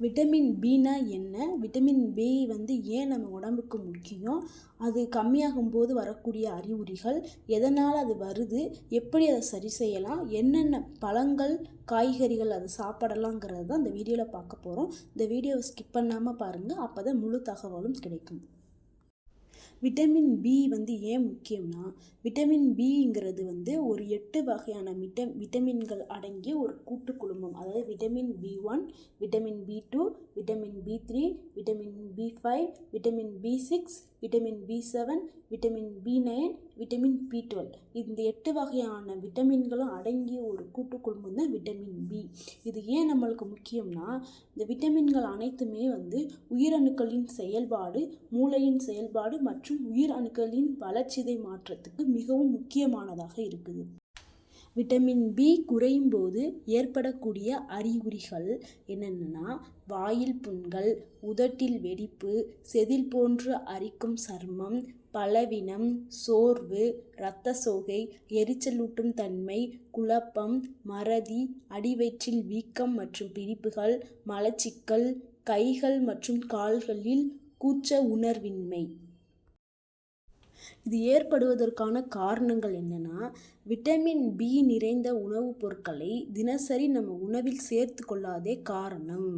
Vitamin பினா என்ன? Vitamin B வந்து ஏன் நம்ம உடம்புக்கு முக்கியம்? அது கம்மியாகும்போது வரக்கூடிய அறிகுறிகள் எதனால் அது வருது எப்படி அதை சரி செய்யலாம் என்னென்ன பழங்கள் காய்கறிகள் அது சாப்பிடலாங்கிறது தான் இந்த வீடியோவில் பார்க்க போகிறோம் இந்த வீடியோவை ஸ்கிப் பண்ணாமல் பாருங்கள் அப்போ தான் முழு தகவலும் கிடைக்கும். விட்டமின் பி வந்து ஏன் முக்கியம்னா விட்டமின் பிங்கிறது வந்து ஒரு எட்டு வகையான விட்ட விட்டமின்கள் அடங்கிய ஒரு கூட்டு குழுமம் அதாவது vitamin B one vitamin B two vitamin B three vitamin B five vitamin B six vitamin B seven vitamin B nine vitamin B twelve இந்த எட்டு வகையான விட்டமின்களும் அடங்கிய ஒரு கூட்டு குழுமம் தான் விட்டமின் பி இது ஏன் நம்மளுக்கு முக்கியம்னா இந்த விட்டமின்கள் அனைத்துமே வந்து உயிரணுக்களின் செயல்பாடு மூளையின் செயல்பாடு மற்றும் மற்றும் உயிர் அணுக்களின் வளர்ச்சிதை மாற்றத்துக்கு மிகவும் முக்கியமானதாக இருக்குது. விட்டமின் பி குறையும் போது ஏற்படக்கூடிய அறிகுறிகள் என்னென்னா வாயில் புண்கள் உதட்டில் வெடிப்பு செதில் போன்று அரிக்கும் சர்மம் பலவீனம் சோர்வு இரத்த சோகை எரிச்சலூட்டும் தன்மை குழப்பம் மறதி அடிவயிற்றில் வீக்கம் மற்றும் பிடிப்புகள் மலச்சிக்கல் கைகள் மற்றும் கால்களில் கூச்ச உணர்வின்மை. இது ஏற்படுவதற்கான காரணங்கள் என்னென்னா விட்டமின் பி நிறைந்த உணவுப் பொருட்களை தினசரி நம்ம உணவில் சேர்த்து கொள்ளாதே காரணம்.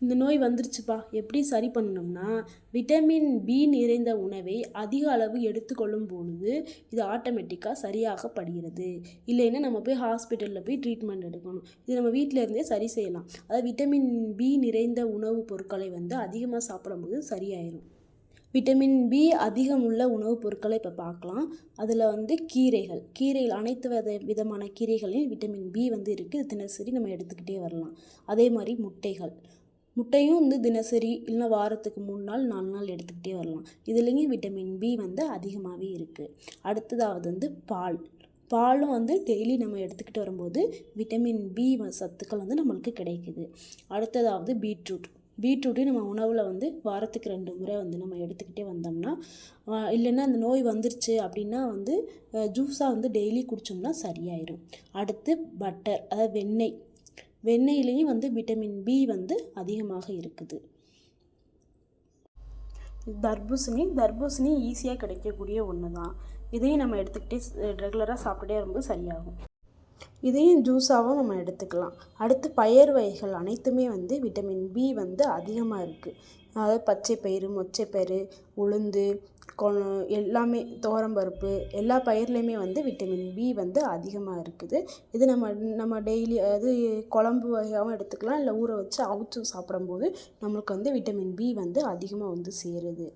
இந்த நோய் வந்துருச்சுப்பா. எப்படி சரி பண்ணணும்னா விட்டமின் பி நிறைந்த உணவை அதிக அளவு எடுத்துக்கொள்ளும் பொழுது இது ஆட்டோமேட்டிக்காக சரியாகப்படுகிறது. இல்லைன்னா நம்ம போய் ஹாஸ்பிட்டலில் போய் ட்ரீட்மெண்ட் எடுக்கணும். இது நம்ம வீட்டில் இருந்தே சரி செய்யலாம். அதாவது விட்டமின் பி நிறைந்த உணவுப் பொருட்களை வந்து அதிகமாக சாப்பிடும்போது சரியாயிடும் விட்டமின் பி அதிகம் உள்ள உணவுப் பொருட்களை இப்போ பார்க்கலாம். அதில் வந்து கீரைகள். கீரைகள் அனைத்து வித விதமான கீரைகளையும் விட்டமின் பி வந்து இருக்குது தினசரி நம்ம எடுத்துக்கிட்டே வரலாம். அதே மாதிரி முட்டைகள். முட்டையும் வந்து தினசரி இல்லைனா வாரத்துக்கு மூணு நாள் நாலு நாள் எடுத்துக்கிட்டே வரலாம். இதுலேயும் விட்டமின் பி வந்து அதிகமாகவே இருக்குது அடுத்ததாவது வந்து பால். பாலும் வந்து டெய்லி நம்ம எடுத்துக்கிட்டு வரும்போது விட்டமின் பி சத்துக்கள் வந்து நம்மளுக்கு கிடைக்குது. அடுத்ததாவது பீட்ரூட். பீட்ரூட்டையும் நம்ம உணவில் வந்து வாரத்துக்கு ரெண்டு முறை வந்து நம்ம எடுத்துக்கிட்டே வந்தோம்னா இல்லைன்னா அந்த நோய் வந்துருச்சு அப்படின்னா வந்து ஜூஸாக வந்து டெய்லி குடித்தோம்னா சரியாயிடும் அடுத்து பட்டர் அதாவது வெண்ணெய். வெண்ணெயிலையும் வந்து விட்டமின் பி வந்து அதிகமாக இருக்குது. தர்பூசணி தர்பூசணி ஈஸியாக கிடைக்கக்கூடிய ஒன்று தான் இதையும் நம்ம எடுத்துக்கிட்டே ரெகுலராக சாப்பிட்டுட்டே வரும்போது சரியாகும். இதையும் ஜூஸாகவும் நம்ம எடுத்துக்கலாம். அடுத்து பயறு வகைகள் அனைத்துமே வந்து விட்டமின் பி வந்து அதிகமாக இருக்குது அதாவது பச்சை பயிறு மொச்சை பயிறு உளுந்து கொ எல்லாமே துவரம்பருப்பு எல்லா பயிர்லேயுமே வந்து விட்டமின் பி வந்து அதிகமாக இருக்குது. இது நம்ம நம்ம டெய்லி அது குழம்பு வகையாகவும் எடுத்துக்கலாம். இல்லை ஊற வச்சு அவுச்சும் சாப்பிடும்போது நம்மளுக்கு வந்து விட்டமின் பி வந்து அதிகமாக வந்து சேருது.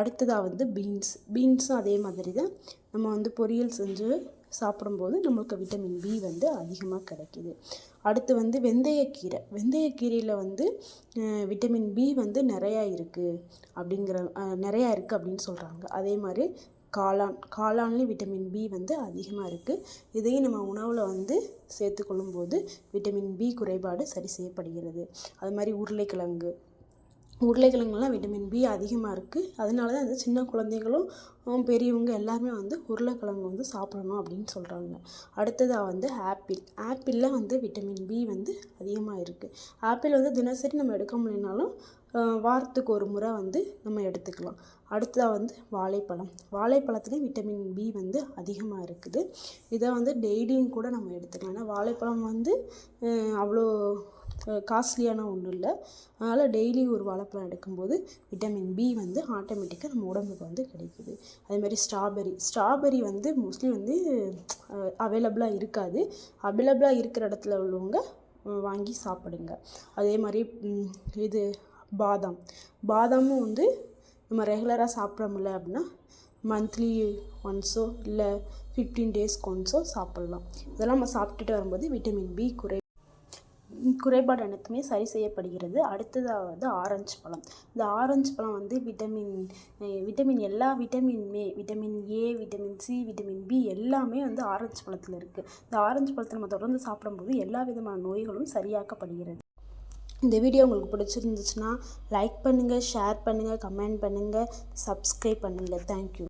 அடுத்ததாக வந்து பீன்ஸ் பீன்ஸும் அதே மாதிரி தான் நம்ம வந்து பொரியல் செஞ்சு சாப்பிடும்போது நம்மளுக்கு விட்டமின் பி வந்து அதிகமாக கிடைக்கிது. அடுத்து வந்து வெந்தயக்கீரை. வெந்தயக்கீரையில் வந்து விட்டமின் பி வந்து நிறையா இருக்குது அப்படிங்கிற நிறையா இருக்குது அப்படின்னு சொல்கிறாங்க அதே மாதிரி காளான் காளான்லேயும் விட்டமின் பி வந்து அதிகமாக இருக்குது இதையும் நம்ம உணவில் வந்து சேர்த்துக்கொள்ளும் போது விட்டமின் பி குறைபாடு சரி செய்யப்படுகிறது. அது மாதிரி உருளைக்கிழங்கு உருளைக்கிழங்குலாம் விட்டமின் பி அதிகமாக இருக்குது அதனால தான் வந்து சின்ன குழந்தைகளும் பெரியவங்க எல்லாருமே வந்து உருளைக்கிழங்கு வந்து சாப்பிடணும் அப்படின்னு சொல்கிறாங்க அடுத்ததாக வந்து ஆப்பிள். ஆப்பிளில் வந்து விட்டமின் பி வந்து அதிகமாக இருக்குது ஆப்பிள் வந்து தினசரி நம்ம எடுக்க முடியலனாலும் வாரத்துக்கு ஒரு முறை வந்து நம்ம எடுத்துக்கலாம். அடுத்ததாக வந்து வாழைப்பழம். வாழைப்பழத்துலேயும் விட்டமின் பி வந்து அதிகமாக இருக்குது. இதை வந்து டெய்லியும் கூட நம்ம எடுத்துக்கலாம். ஏன்னா வாழைப்பழம் வந்து அவ்வளோ காஸ்ட்லியான ஒன்றும் இல்லை அதனால் டெய்லி ஒரு வாழைப்பழம் எடுக்கும்போது விட்டமின் பி வந்து ஆட்டோமேட்டிக்காக நம்ம உடம்புக்கு வந்து கிடைக்குது. அதேமாதிரி ஸ்ட்ராபெரி ஸ்ட்ராபெரி வந்து மோஸ்ட்லி வந்து அவைலபிளாக இருக்காது. அவைலபிளாக இருக்கிற இடத்துல உள்ளவங்க வாங்கி சாப்பிடுங்க. அதே மாதிரி இது பாதாம். பாதாமும் வந்து நம்ம ரெகுலராக சாப்பிட முடியல அப்படின்னா மந்த்லி ஒன்ஸோ இல்லை ஃபிஃப்டீன் டேஸ்க்கு ஒன்ஸோ சாப்பிட்லாம். இதெல்லாம் நம்ம சாப்பிட்டுட்டு வரும்போது விட்டமின் பி குறை குறைபாடு அனைத்துமே சரி செய்யப்படுகிறது. அடுத்ததாக வந்து ஆரஞ்சு பழம். இந்த ஆரஞ்சு பழம் வந்து விட்டமின் விட்டமின் எல்லா விட்டமின்மே vitamin A vitamin C vitamin B எல்லாமே வந்து ஆரஞ்சு பழத்தில் இருக்குது இந்த ஆரஞ்சு பழத்தை நம்ம தொடர்ந்து சாப்பிடும்போது எல்லா விதமான நோய்களும் சரியாக்கப்படுகிறது. இந்த வீடியோ உங்களுக்கு பிடிச்சிருந்துச்சுன்னா லைக் பண்ணுங்கள் ஷேர் பண்ணுங்கள் கமெண்ட் பண்ணுங்கள் சப்ஸ்கிரைப் பண்ணுங்கள் தேங்க்யூ